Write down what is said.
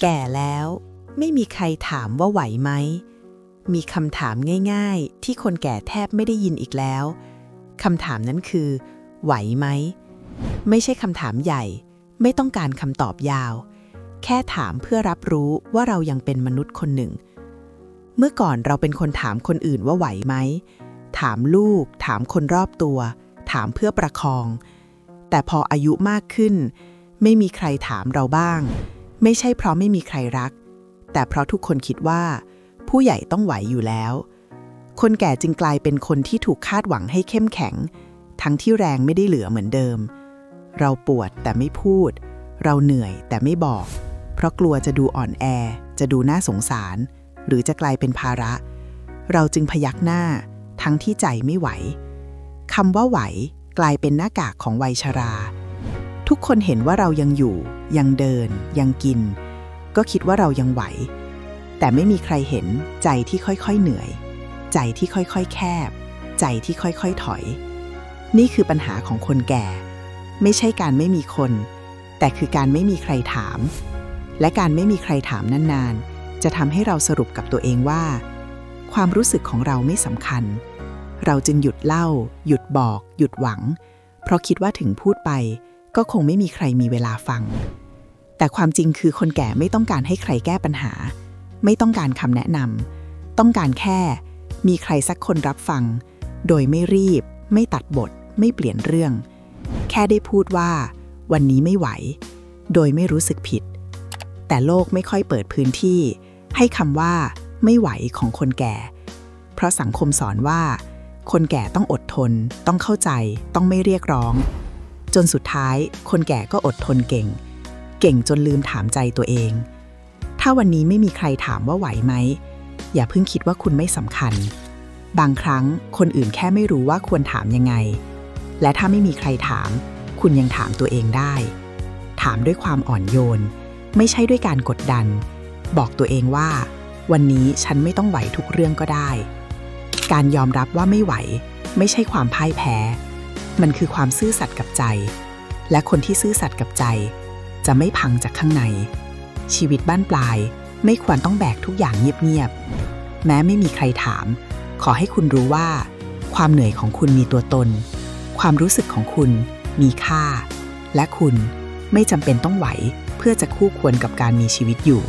แก่แล้ว ไม่มีใครถามว่าไหวไหม มีคำถามง่าย ๆ ที่คนแก่แทบไม่ได้ยินอีกแล้วคำถามนั้นคือ ไหวไหม ไม่ใช่คำถามใหญ่ ไม่ต้องการคำตอบยาว แค่ถามเพื่อรับรู้ว่าเรายังเป็นมนุษย์คนหนึ่ง เมื่อก่อนเราเป็นคนถามคนอื่นว่าไหวไหม ถามลูก ถามคนรอบตัว ถามเพื่อประคอง แต่พออายุมากขึ้น ไม่มีใครถามเราบ้าง ไม่ใช่เพราะไม่มีใครรัก แต่เพราะทุกคนคิดว่า ผู้ใหญ่ต้องไหวอยู่แล้ว คนแก่จึงกลายเป็นคนที่ถูกคาดหวังให้เข้มแข็ง ทั้งที่แรงไม่ได้เหลือเหมือนเดิม เราปวดแต่ไม่พูด เราเหนื่อยแต่ไม่บอก เพราะกลัวจะดูอ่อนแอ จะดูน่าสงสาร หรือจะกลายเป็นภาระ เราจึงพยักหน้า ทั้งที่ใจไม่ไหวคำว่าไหวกลายเป็นหน้ากากของวัยชรา ทุกคนเห็นว่าเรายังอยู่ ยังเดิน ยังกิน ก็คิดว่าเรายังไหว แต่ไม่มีใครเห็นใจที่ค่อยๆเหนื่อย ใจที่ค่อยๆแคบ ใจที่ค่อยๆถอย นี่คือปัญหาของคนแก่ ไม่ใช่การไม่มีคน แต่คือการไม่มีใครถาม และการไม่มีใครถามนานๆ จะทำให้เราสรุปกับตัวเองว่า ความรู้สึกของเราไม่สำคัญ เราจึงหยุดเล่า หยุดบอก หยุดหวัง เพราะคิดว่าถึงพูดไป ก็คงไม่มีใครมีเวลาฟัง แต่ความจริงคือคนแก่ไม่ต้องการให้ใครแก้ปัญหา ไม่ต้องการคำแนะนำต้องการแค่ มีใครสักคนรับฟัง โดยไม่รีบ ไม่ตัดบท ไม่เปลี่ยนเรื่อง แค่ได้พูดว่า วันนี้ไม่ไหว โดยไม่รู้สึกผิด แต่โลกไม่ค่อยเปิดพื้นที่ ให้คำว่า ไม่ไหวของคนแก่ เพราะสังคมสอนว่า คนแก่ต้องอดทน ต้องเข้าใจ ต้องไม่เรียกร้อง จนสุดท้าย คนแก่ก็อดทนเก่ง เก่งจนลืมถามใจตัวเอง ถ้าวันนี้ไม่มีใครถามว่าไหวไหม อย่าเพิ่งคิดว่าคุณไม่สำคัญ บางครั้งคนอื่นแค่ไม่รู้ว่าควรถามยังไง และถ้าไม่มีใครถาม คุณยังถามตัวเองได้ ถามด้วยความอ่อนโยน ไม่ใช่ด้วยการกดดัน บอกตัวเองว่า วันนี้ฉันไม่ต้องไหวทุกเรื่องก็ได้ การยอมรับว่าไม่ไหว ไม่ใช่ความพ่ายแพ้ มันคือความซื่อสัตย์กับใจ และคนที่ซื่อสัตย์กับใจ จะไม่พังจากข้างใน ชีวิตบ้านปลายไม่ควรต้องแบกทุกอย่างเงียบๆ แม้ไม่มีใครถาม ขอให้คุณรู้ว่า ความเหนื่อยของคุณมีตัวตน ความรู้สึกของคุณมีค่า และคุณไม่จำเป็นต้องไหวเพื่อจะคู่ควรกับการมีชีวิตอยู่